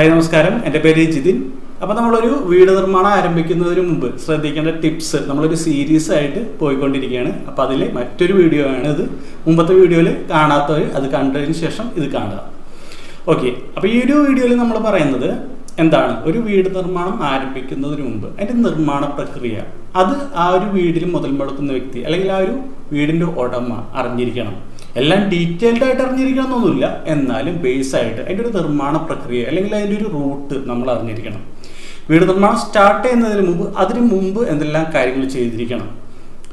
Hi നമസ്കാരം. എന്റെ പേര് ജിതിൻ. അപ്പോൾ നമ്മളൊരു വീട് നിർമ്മാണം ആരംഭിക്കുന്നതിന് മുമ്പ് ശ്രദ്ധിക്കേണ്ട ടിപ്സ് നമ്മളൊരു സീരീസ് ആയിട്ട് പോയിക്കൊണ്ടിരിക്കുകയാണ്. അപ്പോൾ അതിൽ മറ്റൊരു വീഡിയോ ആണ് ഇത് മുമ്പത്തെ വീഡിയോയിൽ കാണാത്തവർ അത് കണ്ടതിന് ശേഷം ഇത് കാണുക. ഓക്കെ. അപ്പോൾ ഈ ഒരു വീഡിയോയിൽ നമ്മൾ പറയുന്നത് എന്താണ്? ഒരു വീട് നിർമ്മാണം ആരംഭിക്കുന്നതിന് മുമ്പ് അതിന്റെ നിർമ്മാണ പ്രക്രിയ. അത് ആ ഒരു വീടിൽ മുതൽ മുടക്കുന്ന വ്യക്തി അല്ലെങ്കിൽ ആ ഒരു വീടിന്റെ ഉടമ അറിഞ്ഞിരിക്കണം. എല്ലാം ഡീറ്റെയിൽഡ് ആയിട്ട് അറിഞ്ഞിരിക്കണം എന്നൊന്നുമില്ല എന്നാലും ബേസ് ആയിട്ട് അതിന്റെ ഒരു നിർമ്മാണ പ്രക്രിയ അല്ലെങ്കിൽ അതിന്റെ ഒരു റൂട്ട് നമ്മൾ അറിഞ്ഞിരിക്കണം. വീട് നിർമ്മാണം സ്റ്റാർട്ട് ചെയ്യുന്നതിന് മുമ്പ് അതിന് മുമ്പ് എന്തെല്ലാം കാര്യങ്ങൾ ചെയ്തിരിക്കണം.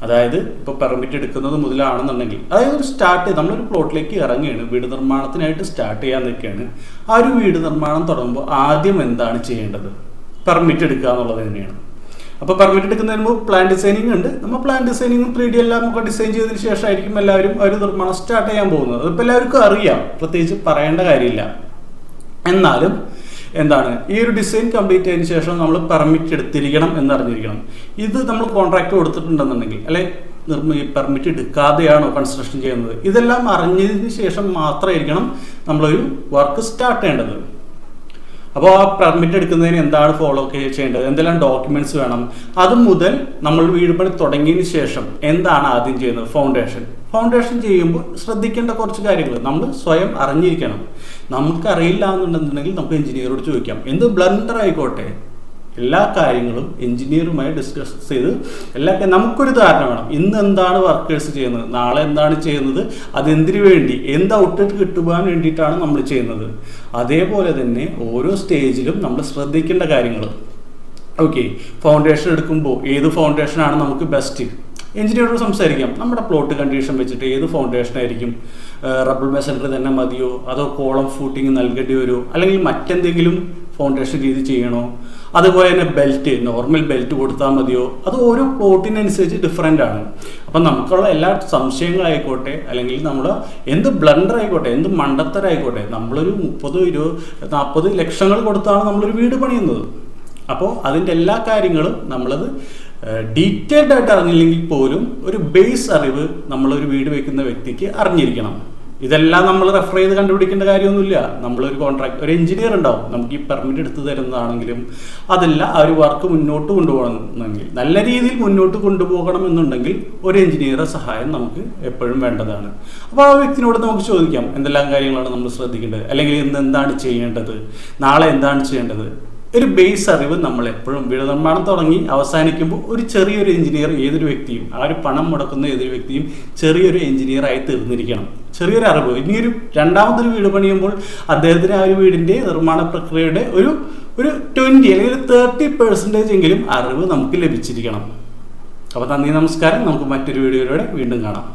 അതായത് ഇപ്പോൾ പെർമിറ്റ് എടുക്കുന്നത് മുതലാണെന്നുണ്ടെങ്കിൽ അതായത് ഒരു സ്റ്റാർട്ട് നമ്മളൊരു പ്ലോട്ടിലേക്ക് ഇറങ്ങുകയാണ്. വീട് നിർമ്മാണത്തിനായിട്ട് സ്റ്റാർട്ട് ചെയ്യാൻ നിൽക്കുകയാണ്. ആ ഒരു വീട് നിർമ്മാണം തുടങ്ങുമ്പോൾ ആദ്യം എന്താണ് ചെയ്യേണ്ടത്? പെർമിറ്റ് എടുക്കുക എന്നുള്ളത് തന്നെയാണ്. അപ്പോൾ പെർമിറ്റ് എടുക്കുന്നതിന് മുമ്പ് പ്ലാൻ ഡിസൈനിങ് ഉണ്ട്. നമ്മൾ പ്ലാൻ ഡിസൈനിങ്ങും ത്രീ ഡി എല്ലാം ഒക്കെ ഡിസൈൻ ചെയ്തതിന് ശേഷമായിരിക്കും എല്ലാവരും ഒരു നിർമ്മാണം സ്റ്റാർട്ട് ചെയ്യാൻ പോകുന്നത്. അതിപ്പോൾ എല്ലാവർക്കും അറിയാം. പ്രത്യേകിച്ച് പറയേണ്ട കാര്യമില്ല. എന്നാലും എന്താണ്? ഈ ഒരു ഡിസൈൻ കംപ്ലീറ്റ് ചെയ്തതിന് ശേഷം നമ്മൾ പെർമിറ്റ് എടുത്തിരിക്കണം എന്ന് അറിഞ്ഞിരിക്കണം ഇത് നമ്മൾ കോൺട്രാക്ട് കൊടുത്തിട്ടുണ്ടെന്നുണ്ടെങ്കിൽ അല്ലെ നിർമ്മ പെർമിറ്റ് എടുക്കാതെയാണോ കൺസ്ട്രക്ഷൻ ചെയ്യുന്നത്? ഇതെല്ലാം അറിഞ്ഞതിന് ശേഷം മാത്രമായിരിക്കണം നമ്മളൊരു വർക്ക് സ്റ്റാർട്ട് ചെയ്യേണ്ടത്. അപ്പോൾ ആ പെർമിറ്റ് എടുക്കുന്നതിന് എന്താണ് ഫോളോ ചെയ്യേണ്ടത്? എന്തെല്ലാം ഡോക്യുമെന്റ്സ് വേണം? അത് മുതൽ നമ്മൾ വീട് പണി തുടങ്ങിയതിന് ശേഷം എന്താണ് ആദ്യം ചെയ്യുന്നത്? ഫൗണ്ടേഷൻ ഫൗണ്ടേഷൻ ചെയ്യുമ്പോൾ ശ്രദ്ധിക്കേണ്ട കുറച്ച് കാര്യങ്ങൾ. നമ്മൾ സ്വയം അറിഞ്ഞിരിക്കണം. നമുക്ക് അറിയില്ല എന്നുണ്ടെന്നുണ്ടെങ്കിൽ നമുക്ക് എഞ്ചിനീയറോട് ചോദിക്കാം. എന്ത് ബ്ലണ്ടർ ആയിക്കോട്ടെ? എല്ലാ കാര്യങ്ങളും എഞ്ചിനീയറുമായി ഡിസ്കസ് ചെയ്ത് എല്ലാ നമുക്കൊരു ധാരണ വേണം. ഇന്ന് എന്താണ് വർക്കേഴ്സ് ചെയ്യുന്നത്? നാളെ എന്താണ് ചെയ്യുന്നത്? അതെന്തിനു വേണ്ടി? എന്ത് ഔട്ട്ലെറ്റ് കിട്ടുവാൻ വേണ്ടിയിട്ടാണ് നമ്മൾ ചെയ്യുന്നത്? അതേപോലെ തന്നെ ഓരോ സ്റ്റേജിലും നമ്മൾ ശ്രദ്ധിക്കേണ്ട കാര്യങ്ങൾ. ഓക്കെ ഫൗണ്ടേഷൻ എടുക്കുമ്പോൾ ഏത് ഫൗണ്ടേഷനാണ് നമുക്ക് ബെസ്റ്റ് എഞ്ചിനീയറോട് സംസാരിക്കാം. നമ്മുടെ പ്ലോട്ട് കണ്ടീഷൻ വെച്ചിട്ട് ഏത് ഫൗണ്ടേഷൻ ആയിരിക്കും? റബ്ബർ മെസൻഡറി തന്നെ മതിയോ? അതോ കോളം ഫൂട്ടിങ് നൽകേണ്ടി വരുമോ? അല്ലെങ്കിൽ മറ്റെന്തെങ്കിലും ഫൗണ്ടേഷൻ രീതി ചെയ്യണോ? അതുപോലെ തന്നെ ബെൽറ്റ് നോർമൽ ബെൽറ്റ് കൊടുത്താൽ മതിയോ? അത് ഓരോ പ്ലോട്ടിനനുസരിച്ച് ഡിഫറെന്റ് ആണ്. അപ്പം നമുക്കുള്ള എല്ലാ സംശയങ്ങളായിക്കോട്ടെ അല്ലെങ്കിൽ നമ്മൾ എന്ത് ബ്ലണ്ടർ ആയിക്കോട്ടെ എന്ത് മണ്ടത്തരായിക്കോട്ടെ നമ്മളൊരു മുപ്പത് ഇരുപത് നാൽപ്പത് ലക്ഷങ്ങൾ കൊടുത്താണ് നമ്മളൊരു വീട് പണിയുന്നത്. അപ്പോൾ അതിന്റെ എല്ലാ കാര്യങ്ങളും നമ്മളത് ഡീറ്റെയിൽഡ് ആയിട്ട് അറിഞ്ഞില്ലെങ്കിൽ പോലും ഒരു ബേസ് അറിവ് നമ്മളൊരു വീട് വെക്കുന്ന വ്യക്തിക്ക് അറിഞ്ഞിരിക്കണം. ഇതെല്ലാം നമ്മൾ റെഫർ ചെയ്ത് കണ്ടുപിടിക്കേണ്ട കാര്യമൊന്നുമില്ല. നമ്മളൊരു കോൺട്രാക്ട് ഒരു എഞ്ചിനീയർ ഉണ്ടാവും. നമുക്ക് ഈ പെർമിറ്റ് എടുത്തു തരുന്നതാണെങ്കിലും അതല്ല ആ ഒരു വർക്ക് മുന്നോട്ട് കൊണ്ടുപോകണമെങ്കിൽ നല്ല രീതിയിൽ മുന്നോട്ട് കൊണ്ടുപോകണം എന്നുണ്ടെങ്കിൽ ഒരു എഞ്ചിനീയറെ സഹായം നമുക്ക് എപ്പോഴും വേണ്ടതാണ്. അപ്പോൾ ആ വ്യക്തിനോട് നമുക്ക് ചോദിക്കാം എന്തെല്ലാം കാര്യങ്ങളാണ് നമ്മൾ ശ്രദ്ധിക്കേണ്ടത്? അല്ലെങ്കിൽ ഇന്ന് എന്താണ് ചെയ്യേണ്ടത്? നാളെ എന്താണ് ചെയ്യേണ്ടത്? ഒരു ബേസ് അറിവ് നമ്മൾ എപ്പോഴും വീട് നിർമ്മാണം തുടങ്ങി അവസാനിക്കുമ്പോൾ ഒരു ചെറിയൊരു എഞ്ചിനീയർ ഏതൊരു വ്യക്തിയും ആ ഒരു പണം മുടക്കുന്ന ഏതൊരു വ്യക്തിയും ചെറിയൊരു എഞ്ചിനീയർ ആയി തീർന്നിരിക്കണം. ചെറിയൊരു അറിവ്. ഇനിയൊരു രണ്ടാമതൊരു വീട് പണിയുമ്പോൾ അദ്ദേഹത്തിന് ആ ഒരു വീടിന്റെ നിർമ്മാണ പ്രക്രിയയുടെ ഒരു ഒരു ട്വന്റി അല്ലെങ്കിൽ ഒരു തേർട്ടി പെർസെന്റേജ് എങ്കിലും അറിവ് നമുക്ക് ലഭിച്ചിരിക്കണം. അപ്പോൾ നന്ദി നമസ്കാരം. നമുക്ക് മറ്റൊരു വീഡിയോയിലൂടെ വീണ്ടും കാണാം.